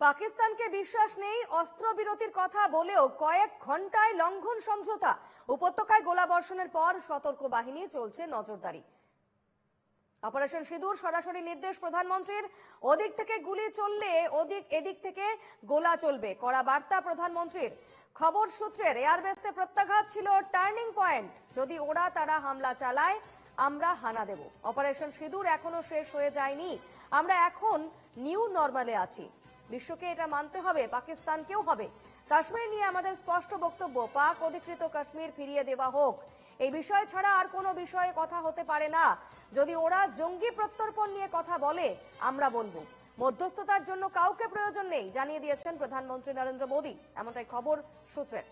পাকিস্তানকে বিশ্বাস নেই, অস্ত্রবিরতির কথা বলেও কয়েক ঘন্টায় লঙ্ঘন সমঝোতা। উপত্যকায় গোলাবর্ষণের পর সতর্ক বাহিনী চলছে নজরদারি। অপারেশন সিঁদুর সরাসরি নির্দেশ প্রধানমন্ত্রীর। ওদিক থেকে গুলি চললে ওদিক এদিক থেকে গোলা চলবে, কড়া বার্তা প্রধানমন্ত্রীর। খবর সূত্রের, এয়ারবেসে প্রত্যাঘাত ছিল টার্নিং পয়েন্ট। যদি ওরা তারা হামলা চালায়, আমরা হানা দেব। অপারেশন সিঁদুর এখনও শেষ হয়ে যায়নি। আমরা এখন নিউ নর্মালে আছি। বিশ্বকে এটা মানতে হবে, পাকিস্তানকেও হবে। কাশ্মীর নিয়ে আমাদের স্পষ্ট বক্তব্য, পাক অধিকৃত কাশ্মীর ফিরিয়ে দেওয়া হোক। এই বিষয় ছাড়া আর কোনো বিষয়ে কথা হতে পারে না। যদি ওরা জঙ্গি প্রত্যর্পণ নিয়ে কথা বলে, আমরা বলব। মধ্যস্থতার জন্য কাউকে প্রয়োজন নেই, জানিয়ে দিয়েছেন প্রধানমন্ত্রী নরেন্দ্র মোদী। এমনটাই খবর সূত্রের।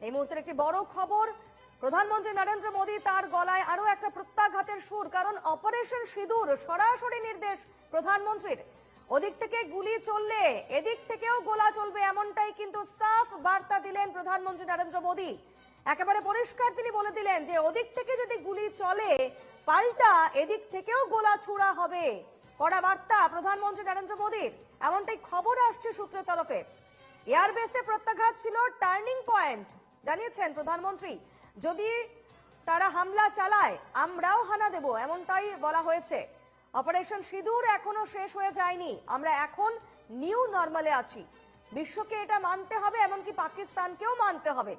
এই মুহূর্তের একটি বড় খবর প্রধানমন্ত্রী নরেন্দ্র মোদী তার গলায় আরও একটা প্রত্যাঘাতের সুর, কারণ অপারেশন সিঁদুর সরাসরি নির্দেশ প্রধানমন্ত্রীর। ওদিক থেকে গুলি চললে, এদিক থেকেও গোলা চলবে এমনটাই কিন্তু সাফ বার্তা দিলেন প্রধানমন্ত্রী নরেন্দ্র মোদী। একেবারে পরিষ্কার তিনি বলে দিলেন যে, ওদিক থেকে যদি গুলি চলে, পাল্টা এদিক থেকেও গোলা ছুড়া হবে। কড়া বার্তা প্রধানমন্ত্রী নরেন্দ্র মোদীর। এমনটাই খবর আসছে সূত্রের তরফে। এয়ারবেসে প্রত্যাঘাত ছিল টার্নিং পয়েন্ট, জানিয়েছেন প্রধানমন্ত্রী। যদি তারা হামলা চালায়, আমরাও হানা দেব, এমনটাই বলা হয়েছে। অপারেশন সিঁদুর এখনও শেষ হয়ে যায়নি। আমরা এখন নিউ নর্মালে আছি। বিশ্বকে এটা মানতে হবে, এমনকি পাকিস্তানকেও মানতে হবে।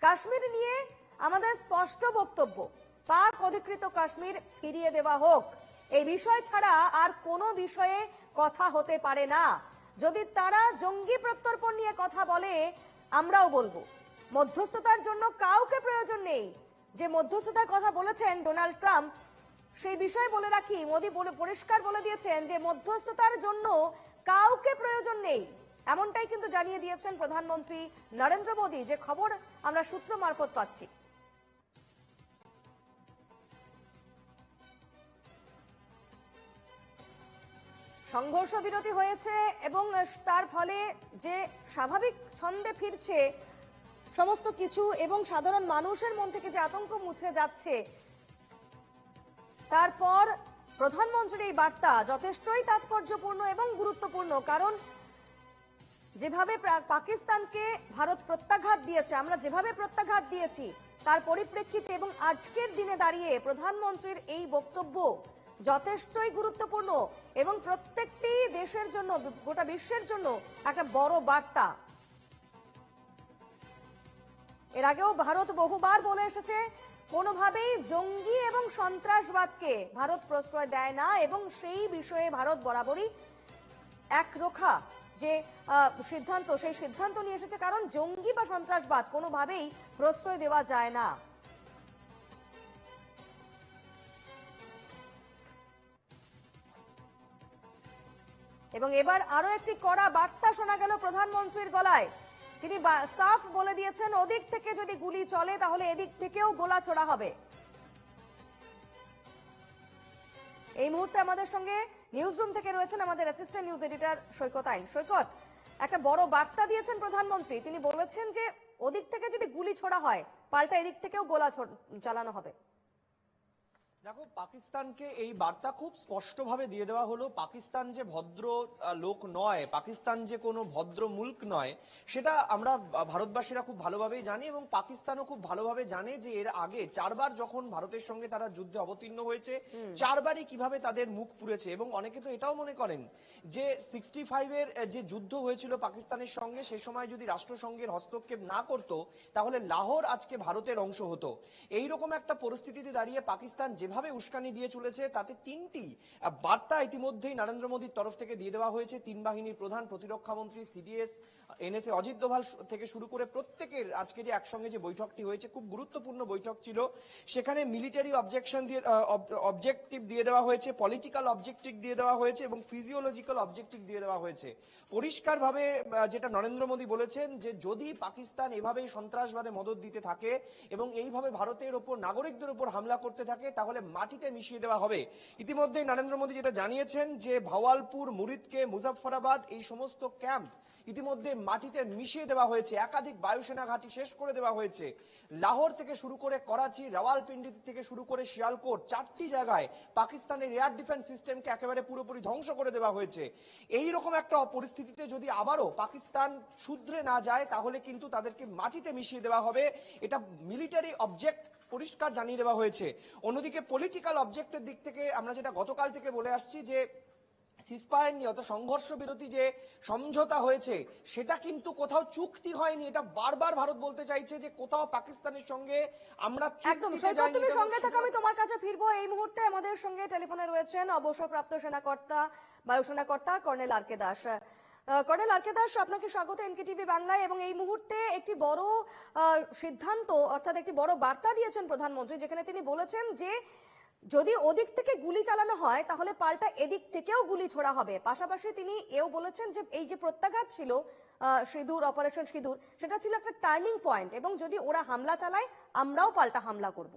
কাশ্মীর নিয়ে আমাদের স্পষ্ট বক্তব্য। পাক অধিকৃত কাশ্মীর ফিরিয়ে দেওয়া হোক। এই বিষয় ছাড়া আর কোনো বিষয়ে কথা হতে পারে না। যদি তারা জঙ্গি প্রত্যর্পণ নিয়ে কথা বলে, আমরাও বলব। মধ্যস্থতার জন্য কাউকে প্রয়োজন নেই। যে মধ্যস্থতার কথা বলেছেন ডোনাল্ড ট্রাম্প, সেই বিষয়ে বলে রাখি, মোদী পরিষ্কার বলে দিয়েছেন যে মধ্যস্থতার জন্য কাউকে প্রয়োজন নেই। এমনটাই কিন্তু জানিয়ে দিয়েছেন প্রধানমন্ত্রী নরেন্দ্র মোদী। যে খবর আমরা সূত্র মারফত পাচ্ছি। সংঘর্ষ বিরতি হয়েছে এবং তার ফলে যে স্বাভাবিক ছন্দে ফিরছে সমস্ত কিছু এবং সাধারণ মানুষের মন থেকে যে আতঙ্ক মুছে যাচ্ছে, তারপর প্রধানমন্ত্রীর এই বার্তা যথেষ্টই তাৎপর্যপূর্ণ এবং গুরুত্বপূর্ণ। কারণ যেভাবে পাকিস্তানকে ভারত প্রত্যাঘাত দিয়েছে, আমরা যেভাবে প্রত্যাঘাত দিয়েছি, তার পরিপ্রেক্ষিতে এবং আজকের দিনে দাঁড়িয়ে প্রধানমন্ত্রীর এই বক্তব্য যথেষ্টই গুরুত্বপূর্ণ এবং প্রত্যেকটি দেশের জন্য, গোটা বিশ্বের জন্য একটা বড় বার্তা। এর আগেও ভারত বহুবার বলে এসেছে, কোনোভাবেই জঙ্গি এবং সন্ত্রাসবাদকে ভারত প্রশ্রয় দেয় না এবং সেই বিষয়ে ভারত বরাবরই একরোখা যে সিদ্ধান্ত, সেই সিদ্ধান্ত নিয়ে এসেছে, কারণ জঙ্গি বা সন্ত্রাসবাদ কোনোভাবেই প্রশ্রয় দেওয়া যায় না। এবং এবার আরও একটি কড়া বার্তা শোনা গেল প্রধানমন্ত্রীর গলায়। তিনি সাফ বলে দিয়েছেন, ওদিক থেকে যদি গুলি চলে, তাহলে এদিক থেকেও গোলা ছোড়া হবে। এই মুহূর্তে আমাদের সঙ্গে নিউজ রুম থেকে রয়েছেন আমাদের অ্যাসিস্ট্যান্ট নিউজ এডিটর সৈকত আইন। সৈকত, একটা বড় বার্তা দিয়েছেন প্রধানমন্ত্রী। তিনি বলেছেন যে, ওদিক থেকে যদি গুলি ছোড়া হয়, পাল্টা এদিক থেকেও গোলা চালানো হবে। দেখো পাকিস্তানকে এই বার্তা খুব স্পষ্টভাবে দিয়ে দেওয়া হলো পাকিস্তান যে ভদ্র লোক নয় পাকিস্তান যে কোনো ভদ্র মুল্ক নয় সেটা আমরা ভারতবাসীরা খুব ভালোভাবেই জানি এবং পাকিস্তানও খুব ভালোভাবে জানে যে এর আগে চারবার যখন ভারতের সঙ্গে তারা যুদ্ধে অবতীর্ণ হয়েছে চারবারই কীভাবে তাদের মুখ পুড়েছে এবং অনেকে তো এটাও মনে করেন যে সিক্সটি ফাইভের যে যুদ্ধ হয়েছিল পাকিস্তানের সঙ্গে সে সময় যদি রাষ্ট্রসংঘের হস্তক্ষেপ না করত তাহলে লাহোর আজকে ভারতের অংশ হতো। এইরকম একটা পরিস্থিতিতে দাঁড়িয়ে পাকিস্তান যেভাবে উস্কানি দিয়ে চলেছে, তাতে তিনটি বার্তা ইতিমধ্যেই নরেন্দ্র মোদীর তরফ থেকে দিয়ে দেওয়া হয়েছে। তিন বাহিনীর প্রধান প্রতিরক্ষা মন্ত্রী সিডিএস এনএসএ অজিত দোভাল থেকে শুরু করে প্রত্যেকের আজকে যে একসঙ্গে যে বৈঠকটি হয়েছে, খুব গুরুত্বপূর্ণ বৈঠক ছিল। সেখানে মিলিটারি অবজেকশন দিয়ে অবজেক্টিভ দিয়ে দেওয়া হয়েছে পলিটিক্যাল অবজেক্টিভ দিয়ে দেওয়া হয়েছে এবং ফিজিওলজিক্যাল অবজেক্টিভ দিয়ে দেওয়া হয়েছে। পরিষ্কারভাবে যেটা নরেন্দ্র মোদী বলেছেন যে, যদি পাকিস্তান এভাবেই সন্ত্রাসবাদে মদত দিতে থাকে এবং এইভাবে ভারতের ওপর, নাগরিকদের উপর হামলা করতে থাকে, তাহলে মাটিতে মিশিয়ে দেওয়া হবে। ইতিমধ্যেই নরেন্দ্র মোদী যেটা জানিয়েছেন যে, ভাওয়ালপুর, মুরিদকে মুজাফফরাবাদ এই সমস্ত ক্যাম্প ইতিমধ্যে মাটিতে মিশিয়ে দেওয়া হয়েছে। একাধিক বায়ুসেনা ঘাঁটি শেষ করে দেওয়া হয়েছে। লাহোর থেকে শুরু করে করাচি, রাওয়ালপিন্ডি থেকে শুরু করে শিয়ালকোট, চারটি জায়গায় পাকিস্তানের এয়ার ডিফেন্স সিস্টেমকে একেবারে পুরোপুরি ধ্বংস করে দেওয়া হয়েছে। এই রকম একটা পরিস্থিতিতে যদি আবারও পাকিস্তান শুধরে না যায়, তাহলে কিন্তু তাদেরকে মাটিতে মিশিয়ে দেওয়া হবে। এটা মিলিটারি অবজেক্ট পরিষ্কার জানিয়ে দেওয়া হয়েছে। অন্যদিকে পলিটিক্যাল অবজেক্টের দিক থেকে আমরা যেটা গতকাল থেকে বলে আসছি যে সিসপায়ার নিয়ে অর্থাৎ সংঘর্ষ বিরতি যে সমঝোতা হয়েছে সেটা কিন্তু কোথাও চুক্তি হয়নি। এটা বারবার ভারত বলতে চাইছে যে কোথাও পাকিস্তানের সঙ্গে আমরা একদম সৈকত তুমি সঙ্গে থাকো আমি তোমার কাছে ফিরবো। এই মুহূর্তে আমাদের সঙ্গে টেলিফোনে রয়েছেন অবসরপ্রাপ্ত সেনাকর্তা বায়ুসেনাকর্তা colonel R K Das. Colonel R K Das, আপনাকে স্বাগত এনকেটিভি বাংলায় এবং এই মুহূর্তে একটি বড় সিদ্ধান্ত, অর্থাৎ একটি বড় বার্তা দিয়েছেন প্রধানমন্ত্রী, যেখানে তিনি বলেছেন যে যদি ওদিক থেকে গুলি চালানো হয়, তাহলে পাল্টা এদিক থেকেও গুলি ছোড়া হবে। পাশাপাশি তিনি এও বলেছেন যে এই যে প্রত্যাঘাত ছিল সিঁদুর, অপারেশন সিঁদুর, সেটা ছিল একটা টার্নিং পয়েন্ট এবং যদি ওরা হামলা চালায়, আমরাও পাল্টা হামলা করব।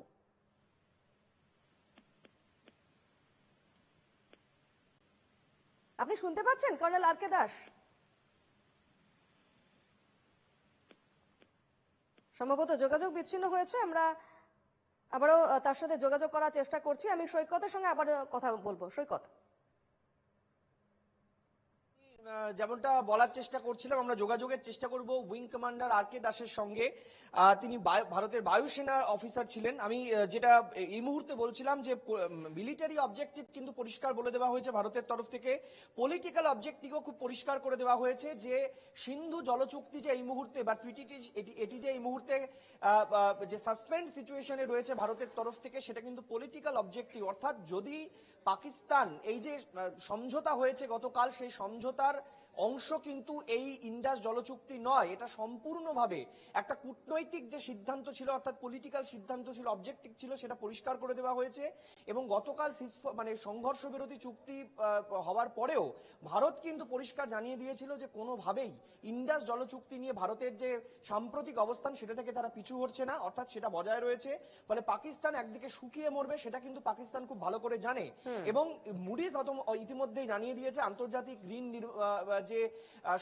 আপনি শুনতে পাচ্ছেন কর্নেল আর কে দাস? সম্ভবত যোগাযোগ বিচ্ছিন্ন হয়েছে, আমরা আবারও তার সাথে যোগাযোগ করার চেষ্টা করছি। আমি সৈকতের সঙ্গে আবার কথা বলব। সৈকত। যেমনটা বলার চেষ্টা করছিলাম, আমরা যোগাযোগের চেষ্টা করব উইং কমান্ডার আর কে দাসের সঙ্গে। তিনি ভারতের বায়ুসেনা অফিসার ছিলেন। আমি যেটা এই মুহূর্তে বলছিলাম যে মিলিটারি অবজেক্টিভ কিন্তু পরিষ্কার বলে দেওয়া হয়েছে ভারতের তরফ থেকে। পলিটিক্যাল অবজেক্টিভও খুব পরিষ্কার করে দেওয়া হয়েছে যে, সিন্ধু জলচুক্তি যে এই মুহূর্তে বা ট্রিটিটি এটি যে এই মুহূর্তে যে সাসপেন্ড সিচুয়েশনে রয়েছে ভারতের তরফ থেকে, সেটা কিন্তু পলিটিক্যাল অবজেক্টিভ অর্থাৎ যদি পাকিস্তান এই যে সমঝোতা হয়েছে গতকাল, সেই সমঝোতার অংশ কিন্তু এই ইন্ডাস জলচুক্তি নয় এটা সম্পূর্ণভাবে একটা কূটনৈতিক যে সিদ্ধান্ত ছিল অর্থাৎ পলিটিক্যাল সিদ্ধান্ত ছিল অবজেক্টিভ ছিল সেটা পরিষ্কার করে দেওয়া হয়েছে এবং গতকাল মানে সংঘর্ষ বিরতি চুক্তি হওয়ার পরেও ভারত কিন্তু পরিষ্কার জানিয়ে দিয়েছিল যে কোনোভাবেই ইন্ডাস জলচুক্তি নিয়ে ভারতের যে সাম্প্রতিক অবস্থান সেটা থেকে তারা পিছু হচ্ছে না অর্থাৎ সেটা বজায় রয়েছে। ফলে পাকিস্তান একদিকে শুকিয়ে মরবে সেটা কিন্তু পাকিস্তান খুব ভালো করে জানে। এবং মুডিস ইতিমধ্যেই জানিয়ে দিয়েছে আন্তর্জাতিক ঋণ যে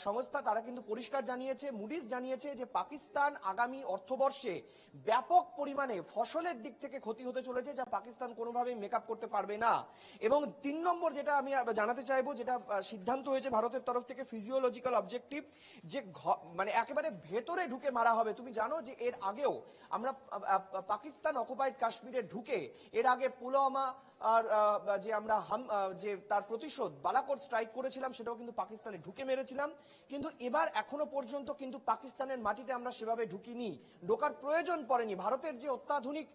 সংস্থা, তারা কিন্তু পরিষ্কার জানিয়েছে মুডিস জানিয়েছে যে পাকিস্তান আগামী অর্থবর্ষে ব্যাপক পরিমাণে ফসলের দিক থেকে ক্ষতি হতে চলেছে, যা পাকিস্তান কোনোভাবেই মেকআপ করতে পারবে না। এবং তিন নম্বর যেটা আমি জানাতে চাইব, যেটা সিদ্ধান্ত হয়েছে ভারতের তরফ থেকে ফিজিওলজিক্যাল অবজেক্টিভ যে মানে একেবারে ভেতরে ঢুকে মারা হবে। তুমি জানো যে এর আগেও আমরা পাকিস্তান অকুপাইড কাশ্মীরে ঢুকে, এর আগে পুলওয়ামা আর যে আমরা হাম যে তার প্রতিশোধ বালাকোট স্ট্রাইক করেছিলাম সেটাও কিন্তু পাকিস্তানে ঢুকে মেরেছিলাম। কিন্তু এবার এখনও পর্যন্ত কিন্তু পাকিস্তানের মাটিতে আমরা সেভাবে ঢুকিনি। ঢোকার প্রয়োজন পড়েনি। ভারতের যে অত্যাধুনিক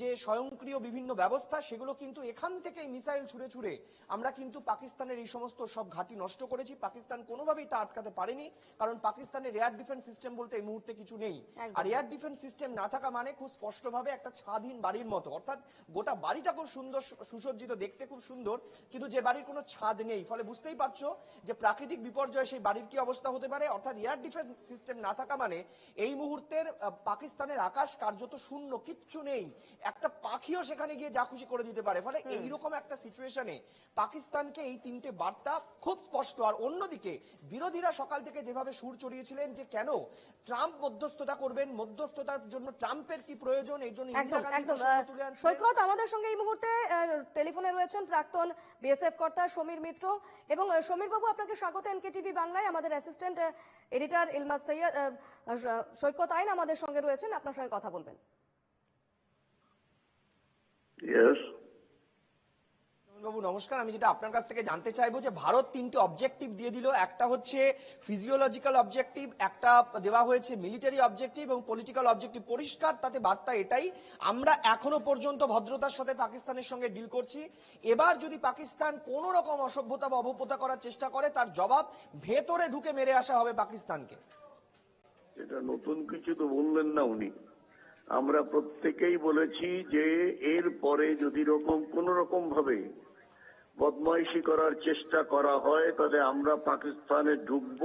যে স্বয়ংক্রিয় বিভিন্ন ব্যবস্থা সেগুলো কিন্তু এখান থেকেই মিসাইল ছুড়ে ছুড়ে আমরা কিন্তু পাকিস্তানের এই সমস্ত সব ঘাঁটি নষ্ট করেছি। পাকিস্তান কোনোভাবেই তা আটকাতে পারেনি কারণ পাকিস্তানের এয়ার ডিফেন্স সিস্টেম বলতে এই মুহূর্তে কিছু নেই। আর এয়ার ডিফেন্স সিস্টেম না থাকা মানে খুব স্পষ্টভাবে একটা ছাদহীন বাড়ির মতো। অর্থাৎ গোটা বাড়িটা খুব সুন্দর সুসজ্জিত দেখতে খুব সুন্দর কিন্তু যে বাড়ির কোনো ছাদ নেই। ফলে বুঝতেই পারছ যে প্রাকৃতিক বিপর্যয় সেই বাড়ির কি অবস্থা হতে পারে? অর্থাৎ এয়ার ডিফেন্স সিস্টেম না থাকা মানে এই মুহূর্তের পাকিস্তানের আকাশ কার্যত শূন্য কিচ্ছু নেই। একটা পাখিও সেখানে গিয়ে যা খুশি করে দিতে পারে। ফলে এইরকম একটা সিচুয়েশনে পাকিস্তানকে এই তিনটে বার্তা খুব স্পষ্ট। আর অন্যদিকে বিরোধীরা সকাল থেকে যেভাবে সুর চড়িয়েছিলেন যে কেন ট্রাম্প মধ্যস্থতা করবেন মধ্যস্থতার জন্য ট্রাম্পের কি প্রয়োজন এই জন্য ইন্দিরা গান্ধী তুলে সৈকত আমাদের সঙ্গে এই মুহূর্তে টেলিফোনে রয়েছেন প্রাক্তন বিএসএফ কর্তা সমীর মিত্র। এবং সমীর বাবু, আপনাকে স্বাগত এনকেটিভি বাংলায়। আমাদের অ্যাসিস্ট্যান্ট এডিটর ইলমাস সৈয়দ সৈকত আইন আমাদের সঙ্গে রয়েছেন। আপনার সঙ্গে কথা বলবেন. বাবু, নমস্কার। আমি যেটা আপনার কাছ থেকে জানতে চাইব যে ভারত তিনটে অবজেক্টিভ দিয়ে দিল। একটা হচ্ছে ফিজিওলজিক্যাল অবজেক্টিভ একটা দেওয়া হয়েছে মিলিটারি অবজেক্টিভ এবং পলিটিক্যাল অবজেক্টিভ পরিষ্কার, তাতে বার্তা এটাই, আমরা এখনও পর্যন্ত ভদ্রতার সাথে পাকিস্তানের সঙ্গে ডিল করছি। এবার যদি পাকিস্তান কোন রকম অসভ্যতা বা অভব্যতা করার চেষ্টা করে, তার জবাব ভেতরে ঢুকে মেরে আসা হবে পাকিস্তানকে। এটা নতুন কিছু তো বললেন না উনি। আমরা প্রত্যেকেই বলেছি যে এর পরে যদি রকম কোন রকম ভাবে বদমাইশি করার চেষ্টা করা হয় তাহলে আমরা পাকিস্তানে ঢুকব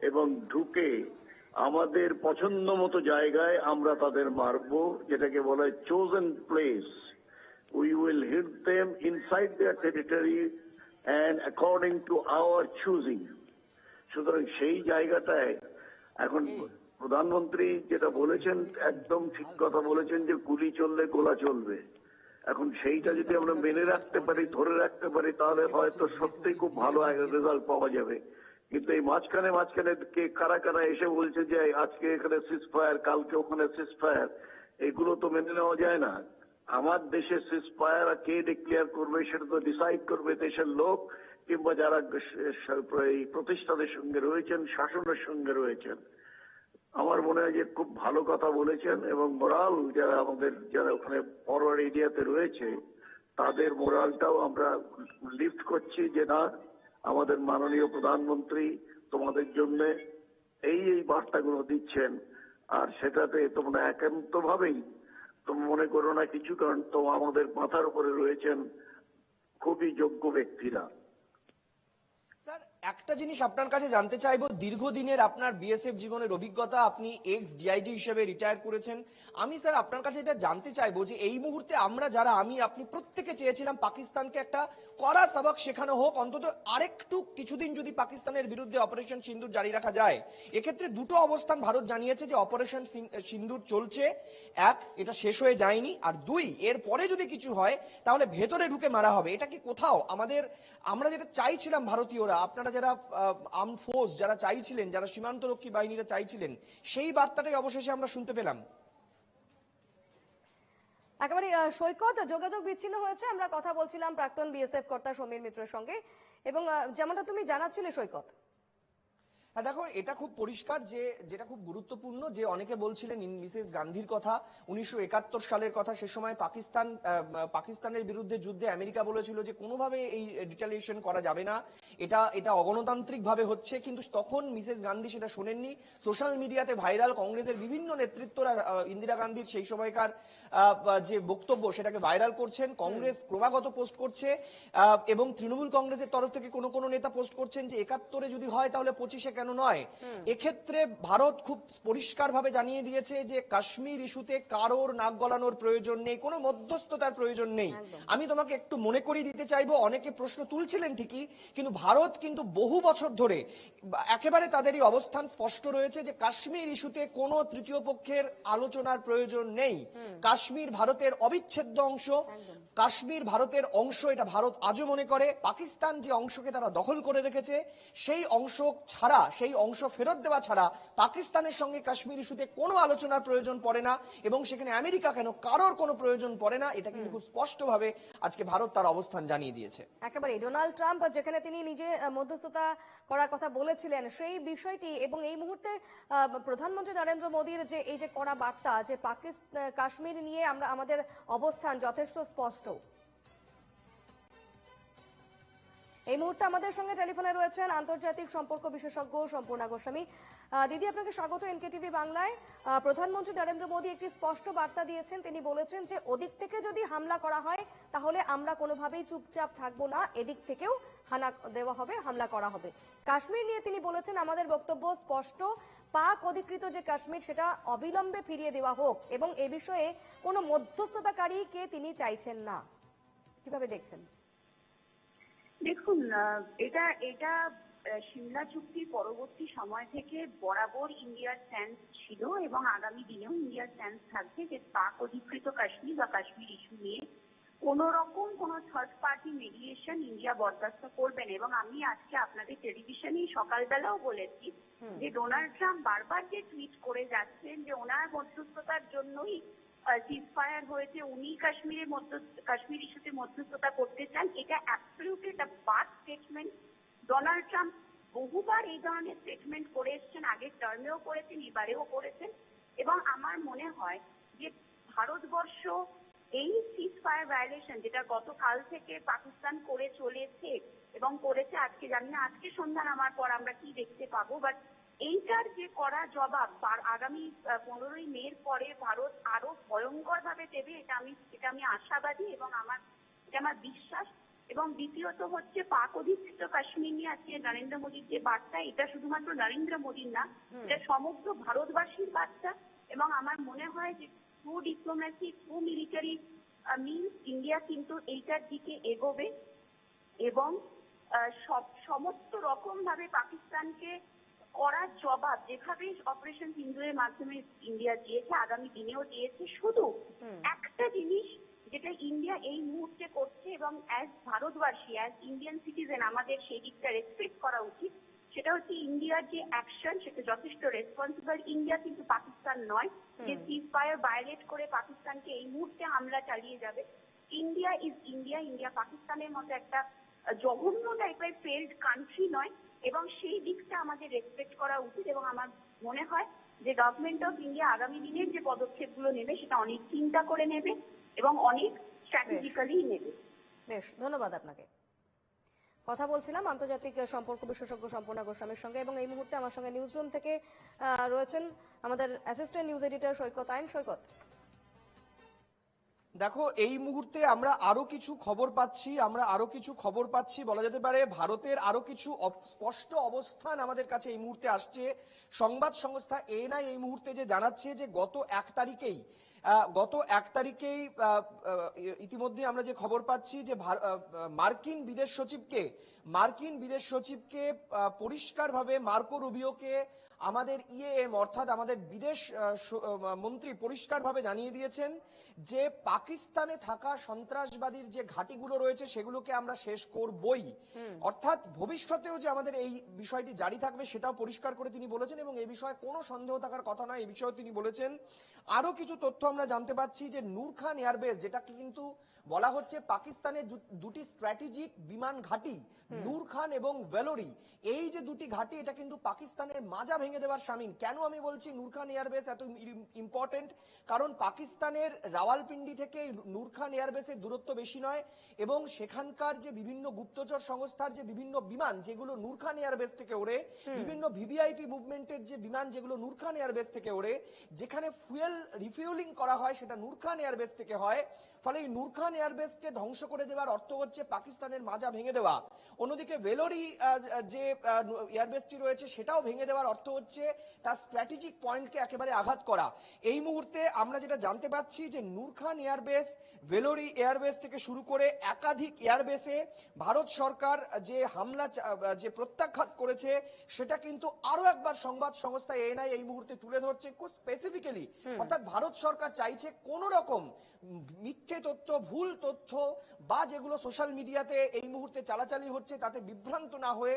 এবং ঢুকে আমাদের পছন্দ মতো জায়গায় আমরা তাদের মারব যেটাকে বলা হয় chosen place we will hit them inside their territory and according to our choosing সুতরাং সেই জায়গাটায় এখন প্রধানমন্ত্রী যেটা বলেছেন একদম ঠিক কথা বলেছেন যে গুলি চললে গোলা চলবে। এখন সেইটা যদি আমরা মেনে রাখতে পারি, ধরে রাখতে পারি, তাহলে হয়তো সত্যি খুব ভালো রেজাল্ট পাওয়া যাবে। কিন্তু এই মাঝখানে মাঝখানে কে কারা কারা এসে বলছে যে আজকে এখানে সিজ ফায়ার কালকে ওখানে সিজ ফায়ার এগুলো তো মেনে নেওয়া যায় না। আমার দেশে সিজ ফায়ার কে ডিক্লেয়ার করবে সেটা তো ডিসাইড করবে দেশের লোক, কিংবা যারা এই প্রতিষ্ঠানের সঙ্গে রয়েছেন, শাসনের সঙ্গে রয়েছেন। আমার মনে হয় যে খুব ভালো কথা বলেছেন এবং মোরাল যারা আমাদের, যারা ওখানে ফরওয়ার্ড এরিয়াতে রয়েছে, তাদের মোরালটাও আমরা লিফট করছি যে না, আমাদের মাননীয় প্রধানমন্ত্রী তোমাদের জন্য এই এই বার্তাগুলো দিচ্ছেন। আর সেটাতে তোমরা একান্ত ভাবেই তোমরা মনে করো না কিছু, কারণ তো আমাদের মাথার উপরে রয়েছেন খুবই যোগ্য ব্যক্তিরা। একটা জিনিস আপনার কাছে জানতে চাইব, দীর্ঘদিনের আপনার বিএসএফ জীবনের অভিজ্ঞতা আপনি এক্স ডিআইজি হিসেবে রিটায়ার করেছেন। আমি স্যার আপনার কাছে এটা জানতে চাইব যে এই মুহূর্তে আমরা যারা, আমি, আপনি প্রত্যেকে চেয়েছিলাম পাকিস্তানকে একটা কড়া সবক শেখানো হোক, অন্তত আরেকটু কিছুদিন যদি পাকিস্তানের বিরুদ্ধে অপারেশন সিন্দুর জারি রাখা যায়। এক্ষেত্রে দুটো অবস্থান ভারত জানিয়েছে যে অপারেশন সিন্দুর চলছে। এক, এটা শেষ হয়ে যায়নি। আর দুই, এর পরে যদি কিছু হয়, তাহলে ভেতরে ঢুকে মারা হবে। এটা কি কোথাও? আমাদের, আমরা যেটা চাইছিলাম ভারতীয়রা, আপনারা যারা আর্ম ফোর্স যারা চাইছিলেন, যারা সীমান্তরক্ষী বাহিনীরা চাইছিলেন, সেই বার্তাটাই অবশেষে আমরা শুনতে পেলাম। একেবারে সৈকত যোগাযোগ বিচ্ছিন্ন হয়েছে। আমরা কথা বলছিলাম প্রাক্তন বিএসএফ কর্তা সমীর মিত্রের সঙ্গে। এবং যেমনটা তুমি জানাচ্ছিলে সৈকত। হ্যাঁ দেখো এটা খুব পরিষ্কার যে যেটা খুব গুরুত্বপূর্ণ যে অনেকে বলছিলেন মিসেস গান্ধীর কথা উনিশশো একাত্তর সালের কথা সে সময় পাকিস্তান পাকিস্তানের বিরুদ্ধে যুদ্ধে আমেরিকা বলেছিল যে কোনোভাবে এই রিটালিয়েশন করা যাবে না। এটা এটা অগণতান্ত্রিকভাবে হচ্ছে কিন্তু তখন মিসেস গান্ধী সেটা শোনেননি। সোশ্যাল মিডিয়াতে ভাইরাল কংগ্রেসের বিভিন্ন নেতৃত্বরা ইন্দিরা গান্ধীর সেই সময়কার যে বক্তব্য সেটাকে ভাইরাল করছেন। কংগ্রেস ক্রমাগত পোস্ট করছে এবং তৃণমূল কংগ্রেসের তরফ থেকে কোনো কোনো নেতা পোস্ট করছেন যে একাত্তরে যদি হয় তাহলে পঁচিশে কেন নয়। এক্ষেত্রে ভারত খুব পরিষ্কার ভাবে জানিয়ে দিয়েছে যে কাশ্মীর ইস্যুতে কারোর নাক গলানোর প্রয়োজন নেই কোনো মধ্যস্থতার প্রয়োজন নেই। আমি তোমাকে একটু মনে করিয়ে দিতে চাইব অনেকে প্রশ্ন তুলছিলেন ঠিকই কিন্তু ভারত কিন্তু বহু বছর ধরে একেবারে তাদেরই অবস্থান স্পষ্ট রয়েছে যে কাশ্মীর ইস্যুতে কোনো তৃতীয় পক্ষের আলোচনার প্রয়োজন নেই। কাশ্মীর ভারতের অবিচ্ছেদ্য অংশ। কাশ্মীর ভারতের অংশ এটা ভারত আজও মনে করে পাকিস্তান যে অংশকে তারা দখল করে রেখেছে সেই অংশ ছাড়া সেই অংশ ফেরত দেওয়া ছাড়া পাকিস্তানের সঙ্গে কাশ্মীর ইস্যুতে কোনো আলোচনার প্রয়োজন পড়ে না এবং সেখানে আমেরিকা কেন কারোর কোনো প্রয়োজন পড়ে না এটা কিন্তু খুব স্পষ্টভাবে আজকে ভারত তার অবস্থান জানিয়ে দিয়েছে। একেবারে ডোনাল্ড ট্রাম্প যেখানে তিনি নিজে মধ্যস্থতা করার কথা বলেছিলেন সেই বিষয়টি এবং এই মুহূর্তে প্রধানমন্ত্রী নরেন্দ্র মোদীর যে এই যে কড়া বার্তা যে পাকিস্তান কাশ্মীর নিয়ে আমরা আমাদের অবস্থান যথেষ্ট স্পষ্ট। এই মুহূর্তে আমাদের সঙ্গে টেলিফোনে রয়েছেন আন্তর্জাতিক সম্পর্ক বিশেষজ্ঞ সম্পূর্ণা গোস্বামী। দিদি, আপনাকে স্বাগত এনকেটিভি বাংলায়। প্রধানমন্ত্রী নরেন্দ্র মোদী একটি স্পষ্ট বার্তা দিয়েছেন। তিনি বলেছেন যে, ওদিক থেকে যদি হামলা করা হয়, তাহলে আমরা কোনোভাবেই চুপচাপ থাকব না। এদিক থেকেও হানা দেওয়া হবে, হামলা করা হবে। কাশ্মীর নিয়ে তিনি বলেছেন, আমাদের বক্তব্য স্পষ্ট। পাক অধিকৃত যে কাশ্মীর, সেটা অবিলম্বে ফিরিয়ে দেওয়া হোক এবং এ বিষয়ে কোনো মধ্যস্থতাকারীকে তিনি চাইছেন না। কীভাবে দেখছেন? দেখুন এটা এটা সিমলা চুক্তির পরবর্তী সময় থেকে বরাবর ইন্ডিয়ার স্ট্যান্স ছিল এবং আগামী দিনেও ইন্ডিয়ার স্ট্যান্স থাকবে যে পাক অধিকৃত কাশ্মীর বা কাশ্মীর ইস্যু নিয়ে কোন রকম কোন থার্ড পার্টি মিডিয়েশন ইন্ডিয়া বরদাস্ত করবে না। এবং আমি আজকে আপনাদের টেলিভিশনেই সকালবেলাও বলেছি যে ডোনাল্ড ট্রাম্প বারবার যে টুইট করে যাচ্ছেন যে ওনার মধ্যস্থতার জন্যই সিজফায়ার হয়েছে, উনি কাশ্মীরের মধ্য, কাশ্মীর ইস্যুতে মধ্যস্থতা করতে চান, এটা অ্যাবসলিউটলি একটা বাদ স্টেটমেন্ট ডোনাল্ড ট্রাম্প বহুবার এই ধরনের স্টেটমেন্ট করে এসেছেন, আগের টার্মেও করেছেন, এবারেও করেছেন। এবং আমার মনে হয় যে ভারতবর্ষ এই সিজ ফায়ার ভায়োলেশন যেটা গতকাল থেকে পাকিস্তান করে চলেছে এবং করেছে, আজকে জানি না, আজকে সন্ধ্যা নামার পর আমরা কি দেখতে পাবো বাট এইটার যে করা জবাব আগামী পনেরোই মের পরে ভারত আরও ভয়ঙ্কর ভাবে দেবে এটা আমি এটা আমি আশাবাদী এবং আমার এটা আমার বিশ্বাস। এবং দ্বিতীয়ত হচ্ছে পাক অধিকৃত কাশ্মীর নিয়ে আজকে নরেন্দ্র মোদীর যে বার্তা এটা শুধুমাত্র নরেন্দ্র মোদীর না এটা সমগ্র ভারতবাসীর বার্তা। এবং আমার মনে হয় যে true diplomacy true military means India কিন্তু এইটার দিকে এগোবে। এবং সব সমস্ত রকম ভাবে পাকিস্তানকে করার জবাব যেভাবে অপারেশন সিন্দুরের মাধ্যমে ইন্ডিয়া দিয়েছে আগামী দিনেও দিয়েছে শুধু একটা জিনিস যেটা ইন্ডিয়া এই মুহূর্তে করছে এবং অ্যাজ ভারতবাসী অ্যাজ ইন্ডিয়ান সিটিজেন আমাদের সেই দিকটা রেসপেক্ট করা উচিত সেটা হচ্ছে ইন্ডিয়ার যে অ্যাকশন সেটা যথেষ্ট রেসপন্সিবল ইন্ডিয়া কিন্তু পাকিস্তান নয়। যে সিজ ফায়ার ভায়োলেট করে পাকিস্তানকে এই মুহূর্তে হামলা চালিয়ে যাবে ইন্ডিয়া ইজ ইন্ডিয়া ইন্ডিয়া পাকিস্তানের মতো একটা জঘন্য টাইপের ফেল্ড কান্ট্রি নয়। এবং সেই দিকটা আমাদের রেসপেক্ট করা উচিত এবং আমার মনে হয় যে গভর্নমেন্ট অফ ইন্ডিয়া আগামী দিনের যে পদক্ষেপগুলো নেবে সেটা অনেক চিন্তা করে নেবে এবং অনেক স্ট্র্যাটেজিক্যালি নেবে। বেশ ধন্যবাদ আপনাকে। কথা বলছিলাম আন্তর্জাতিক সম্পর্ক বিশেষজ্ঞ সম্পূর্ণা গোস্বামীর সঙ্গে এবং এই মুহূর্তে আমার সঙ্গে নিউজ রুম থেকে রয়েছেন আমাদের অ্যাসিস্ট্যান্ট নিউজ এডিটর সৈকত আইন সৈকত। দেখো, এই মুহূর্তে আমরা আরও কিছু খবর পাচ্ছি, আমরা আরও কিছু খবর পাচ্ছি, বলা যেতে পারে ভারতের আরও কিছু স্পষ্ট অবস্থান আমাদের কাছে এই মুহূর্তে আসছে। সংবাদ সংস্থা এএনআই এই মুহূর্তে যে জানাচ্ছে যে গত এক তারিখেই গত এক তারিখেই ইতিমধ্যে আমরা যে খবর পাচ্ছি যে মার্কিন বিদেশ সচিবকে, মার্কিন বিদেশ সচিবকে পরিষ্কারভাবে মার্কো রুবিওকে আমাদের ইএএম অর্থাৎ আমাদের বিদেশ মন্ত্রী পরিষ্কারভাবে জানিয়ে দিয়েছেন যে পাকিস্তানে থাকা সন্ত্রাসবাদীর যে ঘাঁটিগুলো রয়েছে সেগুলোকে আমরা শেষ করবই। অর্থাৎ ভবিষ্যতেও যে আমাদের এই বিষয়টি জারি থাকবে সেটাও পরিষ্কার করে তিনি বলেছেন এবং এই বিষয়ে কোনো সন্দেহ থাকার কথা নয়। এই বিষয়ে তিনি বলেছেন আরও কিছু তথ্য আমরা জানতে পাচ্ছি যে নূর খান এয়ারবেস যেটাকে কিন্তু বলা হচ্ছে পাকিস্তানের দুটি স্ট্র্যাটেজিক বিমান ঘাঁটি নূর খান এবং ভেলোরি এই যে দুটি ঘাঁটি এটা কিন্তু পাকিস্তানের মাজা ভেঙে দেওয়ার সামিল কেন আমি বলছি নূর খান এয়ারবেস এত ইম্পর্টেন্ট? কারণ পাকিস্তানের রাওয়ালপিন্ডি থেকে নূরখান এয়ারবেসের দূরত্ব বেশি নয় এবং সেখানকার যে বিভিন্ন গুপ্তচর সংস্থার যে বিভিন্ন বিমান যেগুলো নূরখান এয়ারবেস থেকে ওড়ে বিভিন্ন ভিভিআইপি মুভমেন্টের যে বিমান যেগুলো নূরখান এয়ারবেস থেকে ওড়ে যেখানে ফুয়েল রিফিউলিং করা হয় সেটা নূরখান এয়ারবেস থেকে হয় ফলে এই নূর খান এয়ারবেসকে ধ্বংস করে দেওয়ার অর্থ হচ্ছে পাকিস্তানের মাজা ভেঙে দেওয়া। অন্যদিকে ভেলোরি যে এয়ারবেসটি রয়েছে সেটাও ভেঙে দেওয়ার অর্থ হচ্ছে তার স্ট্র্যাটেজিক পয়েন্টকে একেবারে আঘাত করা। এই মুহূর্তে আমরা যেটা জানতে পাচ্ছি যে নূর খান এয়ারবেস ভেলোরি এয়ারবেস থেকে শুরু করে একাধিক এয়ারবেসে ভারত সরকার যে হামলা যে প্রত্যাঘাত করেছে সেটা কিন্তু আরও একবার সংবাদ সংস্থা এএনআই এই মুহূর্তে তুলে ধরছে। খুব স্পেসিফিক্যালি অর্থাৎ ভারত সরকার চাইছে কোন রকম মিথ্যে তথ্য, ভুল তথ্য বা যেগুলো সোশ্যাল মিডিয়াতে এই মুহূর্তে চালাচালি হচ্ছে, তাতে বিভ্রান্ত না হয়ে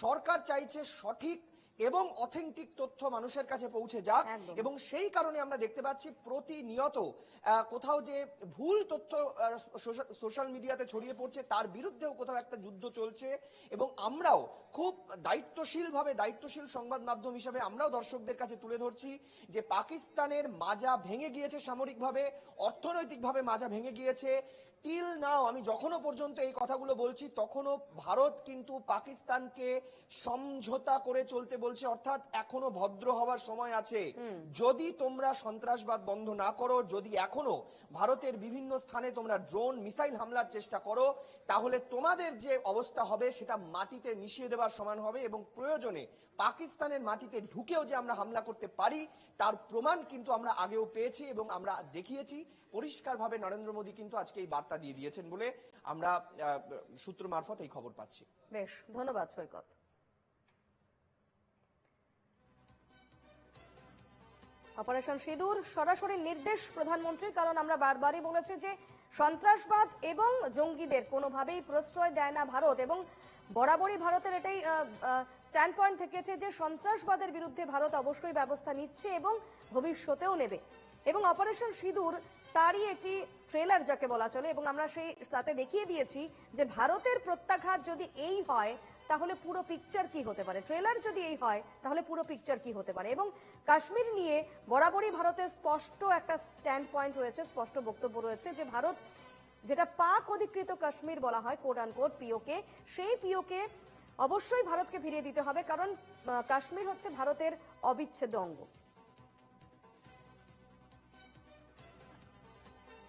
সরকার চাইছে সঠিক এবং অথেন্টিক তথ্য মানুষের কাছে পৌঁছে যাক। এবং সেই কারণে আমরা দেখতে পাচ্ছি প্রতিনিয়ত কোথাও যে ভুল তথ্য সোশ্যাল- সোশ্যাল মিডিয়াতে ছড়িয়ে পড়ছে তার বিরুদ্ধেও কোথাও একটা যুদ্ধ চলছে। এবং আমরাও খুব দায়িত্বশীলভাবে দায়িত্বশীল সংবাদ মাধ্যম হিসেবে আমরাও দর্শকদের কাছে তুলে ধরছি যে পাকিস্তানের মাজা ভেঙে গিয়েছে সামরিকভাবে অর্থনৈতিকভাবে মাজা ভেঙে গিয়েছে। টিল নাও আমি যখনও পর্যন্ত এই কথাগুলো বলছি তখনও ভারত কিন্তু পাকিস্তানকে সমঝোতা করে চলতে বলছে অর্থাৎ এখনও ভদ্র হওয়ার সময় আছে। যদি তোমরা সন্ত্রাসবাদ বন্ধ না করো যদি এখনও ভারতের বিভিন্ন স্থানে তোমরা ড্রোন মিসাইল হামলার চেষ্টা করো তাহলে তোমাদের যে অবস্থা হবে সেটা মাটিতে মিশিয়ে দেওয়ার সমান হবে এবং প্রয়োজনে পাকিস্তানের মাটিতে ঢুকেও যে আমরা হামলা করতে পারি তার প্রমাণ কিন্তু আমরা আগেও পেয়েছি এবং আমরা দেখিয়েছি। পরিষ্কারভাবে নরেন্দ্র মোদী কিন্তু আজকে এই বার্তা দিয়ে দিয়েছেন বলে আমরা সূত্র মারফত এই খবর পাচ্ছি। বেশ, ধন্যবাদ সৈকত। অপারেশন সিঁদুর সরাসরি নির্দেশ প্রধানমন্ত্রীর, কারণ আমরা বারবারই বলেছি যে সন্ত্রাসবাদ এবং জঙ্গিদের কোনোভাবেই প্রশ্রয় দেয় না ভারত, এবং বরাবরই ভারতের এটাই স্ট্যান্ড পয়েন্ট থেকেছে যে সন্ত্রাসবাদের বিরুদ্ধে ভারত অবশ্যই ব্যবস্থা নিচ্ছে এবং ভবিষ্যতেও নেবে। এবং অপারেশন সিঁদুর তারই একটি ট্রেলার যাকে বলা চলে, এবং আমরা সেই, তাতে দেখিয়ে দিয়েছি যে ভারতের প্রত্যাঘাত যদি এই হয়, তাহলে পুরো পিকচার কি হতে পারে? ট্রেলার যদি এই হয়, তাহলে পুরো পিকচার কি হতে পারে? এবং কাশ্মীর নিয়ে বরাবরই ভারতের স্পষ্ট একটা স্ট্যান্ড পয়েন্ট রয়েছে, স্পষ্ট বক্তব্য রয়েছে যে ভারত যেটা পাক অধিকৃত কাশ্মীর বলা হয় কোট আন কোট পিওকে, সেই পিওকে অবশ্যই ভারতকে ফিরিয়ে দিতে হবে, কারণ কাশ্মীর হচ্ছে ভারতের অবিচ্ছেদ্য অঙ্গ।